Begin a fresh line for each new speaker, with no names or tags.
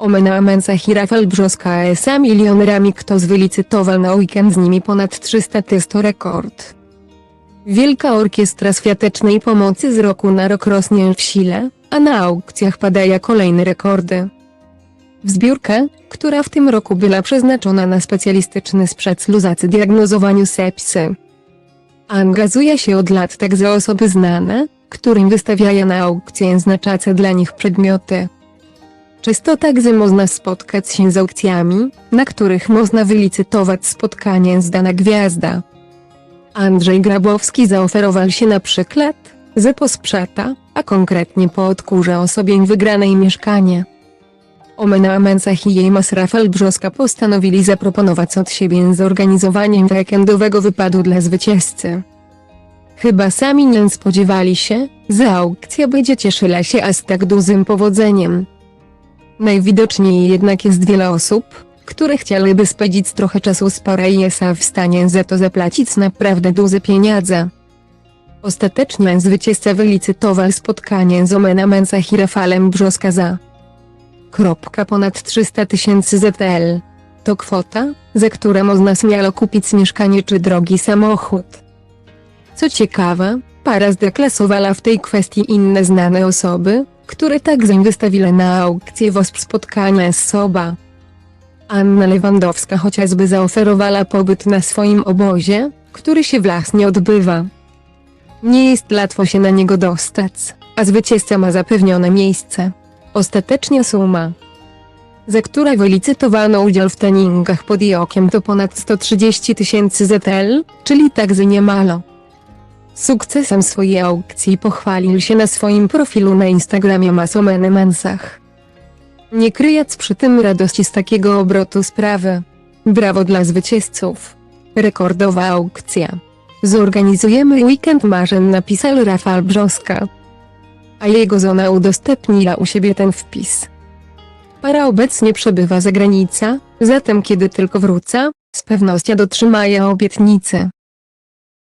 Omena Amencach i Rafał Brzoska S.A. milionerami kto wylicytował na weekend z nimi ponad 300 jest to rekord. Wielka Orkiestra Świątecznej Pomocy z roku na rok rośnie w sile, a na aukcjach padają kolejne rekordy. W zbiórkę, która w tym roku była przeznaczona na specjalistyczny sprzęt luzacy diagnozowaniu sepsy. Angażuje się od lat także osoby znane, którym wystawiają na aukcję znaczace dla nich przedmioty. Czysto także można spotkać się z aukcjami, na których można wylicytować spotkanie z dana gwiazda. Andrzej Grabowski zaoferował się na przykład, że posprzata, a konkretnie po odkurze osobie wygranej mieszkanie. Omena Amencach i jej mas Rafał Brzoska postanowili zaproponować od siebie zorganizowaniem weekendowego wypadu dla zwycięzcy. Chyba sami nie spodziewali się, że aukcja będzie cieszyła się aż tak dużym powodzeniem. Najwidoczniej jednak jest wiele osób, które chciałyby spędzić trochę czasu z parą i są w stanie za to zapłacić naprawdę duże pieniądze. Ostatecznie zwycięzca wylicytował spotkanie z Omena Mencach i Rafalem Brzoska za kropka ponad 300 tysięcy ZL. To kwota, za którą można śmiało kupić mieszkanie czy drogi samochód. Co ciekawe, para zdeklasowała w tej kwestii inne znane osoby, które także wystawiły na aukcję WOSP spotkania z Soba. Anna Lewandowska chociażby zaoferowała pobyt na swoim obozie, który się właśnie odbywa. Nie jest łatwo się na niego dostać, a zwycięzca ma zapewnione miejsce. Ostatecznie suma, za która wylicytowano udział w treningach pod jej okiem to ponad 130 tysięcy ZL, czyli także niemalo. Sukcesem swojej aukcji pochwalił się na swoim profilu na Instagramie Masomeny Mansach. Nie kryjąc przy tym radości z takiego obrotu sprawy. Brawo dla zwycięzców. Rekordowa aukcja. Zorganizujemy weekend marzeń napisał Rafał Brzoska. A jego żona udostępniła u siebie ten wpis. Para obecnie przebywa za granicą, zatem kiedy tylko wrócę, z pewnością dotrzymają obietnicy.